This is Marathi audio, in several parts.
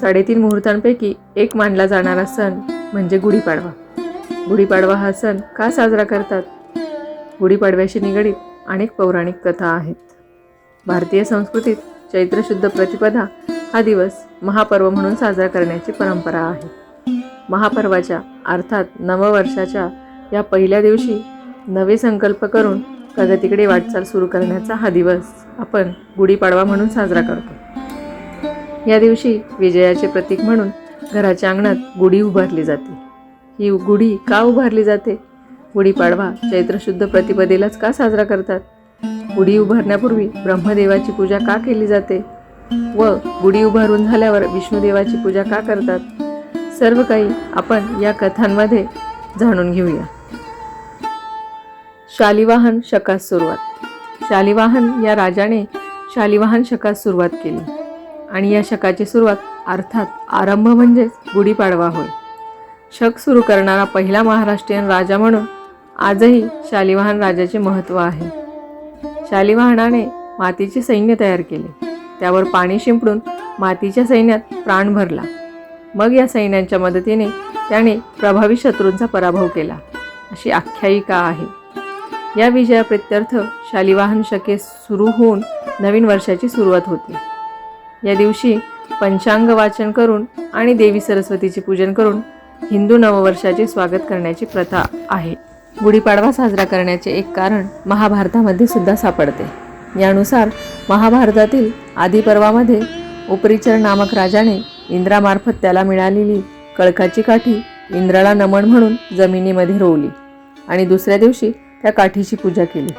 साडेतीन मुहूर्तांपैकी एक मानला जाणारा सण म्हणजे गुढीपाडवा. गुढीपाडवा हा सण का साजरा करतात? गुढीपाडव्याशी निगडीत अनेक पौराणिक कथा आहेत. भारतीय संस्कृतीत चैत्रशुद्ध प्रतिपदा हा दिवस महापर्व म्हणून साजरा करण्याची परंपरा आहे. महापर्वाच्या अर्थात नववर्षाच्या या पहिल्या दिवशी नवे संकल्प करून प्रगतीकडे वाटचाल सुरू करण्याचा हा दिवस आपण गुढीपाडवा म्हणून साजरा करतो. या दिवशी विजयाचे प्रतीक म्हणून घराच्या अंगणात गुढी उभारली जाते. ही गुढी का उभारली जाते? गुढीपाडवा चैत्रशुद्ध प्रतिपदेलाच का साजरा करतात? गुढी उभारण्यापूर्वी ब्रह्मदेवाची पूजा का केली जाते? व गुढी उभारून झाल्यावर विष्णुदेवाची पूजा का करतात? सर्व काही आपण या कथांमध्ये जाणून घेऊया. शालिवाहन शकास सुरुवात. शालिवाहन या राजाने शालिवाहन शकास सुरुवात केली. आणि या शकाची सुरुवात अर्थात आरंभ म्हणजेच गुढीपाडवा होय. शक सुरू करणारा पहिला महाराष्ट्रीयन राजा म्हणून आजही शालिवाहन राजाचे महत्त्व आहे. शालिवाहनाने मातीचे सैन्य तयार केले. त्यावर पाणी शिंपडून मातीच्या सैन्यात प्राण भरला. मग या सैन्यांच्या मदतीने त्याने प्रभावी शत्रूंचा पराभव केला. अशी आख्यायिका आहे. या विजयाप्रित्यर्थ शालिवाहन शके सुरू होऊन नवीन वर्षाची सुरुवात होते. या दिवशी पंचांग वाचन करून आणि देवी सरस्वतीचे पूजन करून हिंदू नववर्षाचे स्वागत करण्याची प्रथा आहे. गुढीपाडवा साजरा करण्याचे एक कारण महाभारतामध्ये सुद्धा सापडते. यानुसार महाभारतातील आदिपर्वामध्ये उपरिचर नामक राजाने इंद्रामार्फत त्याला मिळालेली कळकाची काठी इंद्राला नमन म्हणून जमिनीमध्ये रोवली आणि दुसऱ्या दिवशी त्या काठीची पूजा केली.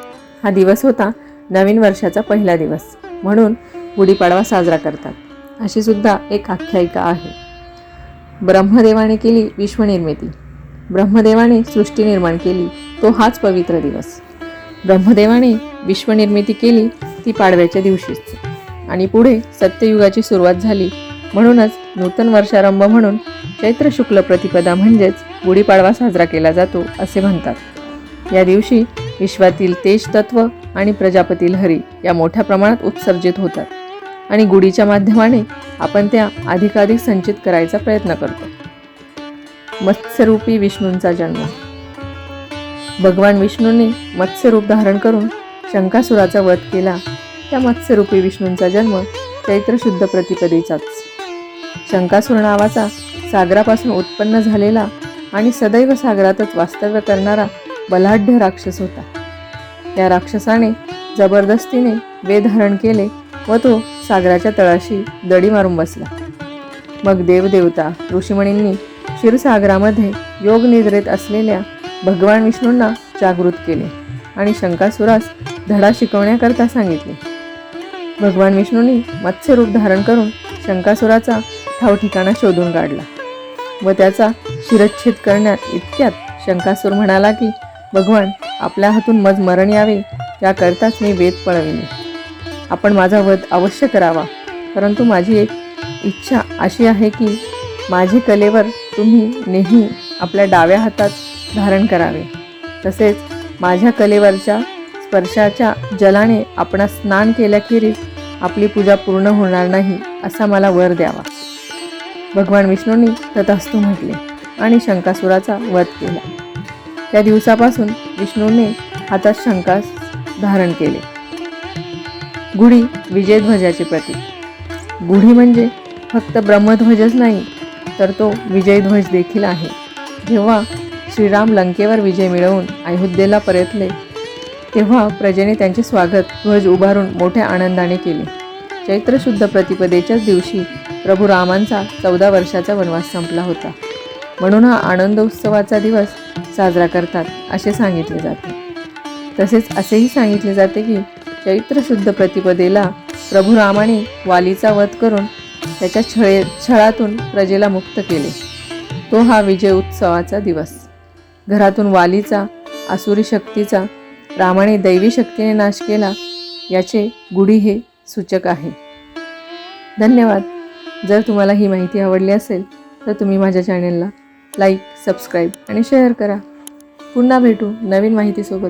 हा दिवस होता नवीन वर्षाचा पहिला दिवस. म्हणून गुढीपाडवा साजरा करतात. अशी सुद्धा एक आख्यायिका आहे. ब्रह्मदेवाने केली विश्वनिर्मिती ब्रह्मदेवाने सृष्टी निर्माण केली तो हाच पवित्र दिवस. ब्रह्मदेवाने विश्वनिर्मिती केली ती पाडव्याच्या दिवशीच. आणि पुढे सत्ययुगाची सुरुवात झाली म्हणूनच नूतन वर्षारंभ म्हणून चैत्र शुक्ल प्रतिपदा म्हणजेच गुढीपाडवा साजरा केला जातो असे म्हणतात. या दिवशी विश्वातील तेज तत्व आणि प्रजापती लहरी या मोठ्या प्रमाणात उत्सर्जित होतात. आणि गुढीच्या माध्यमाने आपण त्या अधिकाधिक संचित करायचा प्रयत्न करतो. मत्स्यरूपी विष्णूंचा जन्म. भगवान विष्णूंनी मत्स्यरूप धारण करून शंकासुराचा वध केला. त्या मत्स्यरूपी विष्णूंचा जन्म चैत्र शुद्ध प्रतिपदेचाच. शंकासूर नावाचा सागरापासून उत्पन्न झालेला आणि सदैव सागरातच वास्तव्य करणारा बलाढ्य राक्षस होता. त्या राक्षसाने जबरदस्तीने वेधारण केले व तो सागराच्या तळाशी दडी मारून बसला. मग देवदेवता ऋषीमणींनी क्षीरसागरामध्ये योग निद्रेत असलेल्या भगवान विष्णूंना जागृत केले आणि शंकासुरास धडा शिकवण्याकरता सांगितले. भगवान विष्णूंनी मत्स्यरूप धारण करून शंकासुराचा ठाव ठिकाणा शोधून काढला व त्याचा शिरच्छेद करण्यात इतक्यात शंकासूर म्हणाला की भगवान आपल्या हातून मज मरण यावे याकरताच मी वेद पळविले. आपण माझा वध अवश्य करावा. परंतु माझी एक इच्छा अशी आहे की माझी कलेवर तुम्ही नेहमी आपल्या डाव्या हातात धारण करावे. तसेच माझ्या कलेवरच्या स्पर्शाच्या जलाने आपणास स्नान केल्याखेरीज आपली पूजा पूर्ण होणार नाही असा मला वर द्यावा. भगवान विष्णूंनी तथास्तू म्हटले आणि शंकासुराचा वध केला. त्या दिवसापासून विष्णूने हातात शंकास धारण केले. गुढी विजयध्वजाचे प्रतीक. गुढी म्हणजे फक्त ब्रह्मध्वजच नाही तर तो विजयध्वज देखील आहे. जेव्हा श्रीराम लंकेवर विजय मिळवून अयोध्येला परतले तेव्हा प्रजेने त्यांचे स्वागत ध्वज उभारून मोठ्या आनंदाने केले. चैत्रशुद्ध प्रतिपदेच्याच दिवशी प्रभू रामांचा चौदा वर्षाचा वनवास संपला होता. म्हणून हा आनंदोत्सवाचा दिवस साजरा करतात असे सांगितले जाते. तसेच असेही सांगितले जाते की चैत्रशुद्ध प्रतिपदेला प्रभू रामाने वालीचा वध करून त्याच्या छळे छळातून प्रजेला मुक्त केले. तो हा विजय उत्सवाचा दिवस. घरातून वालीचा आसुरी शक्तीचा रामाने दैवी शक्तीने नाश केला याचे गुढी हे सूचक आहे. धन्यवाद. जर तुम्हाला ही माहिती आवडली असेल तर तुम्ही माझ्या चॅनेलला लाईक सबस्क्राईब आणि शेअर करा. पुन्हा भेटू नवीन माहितीसोबत.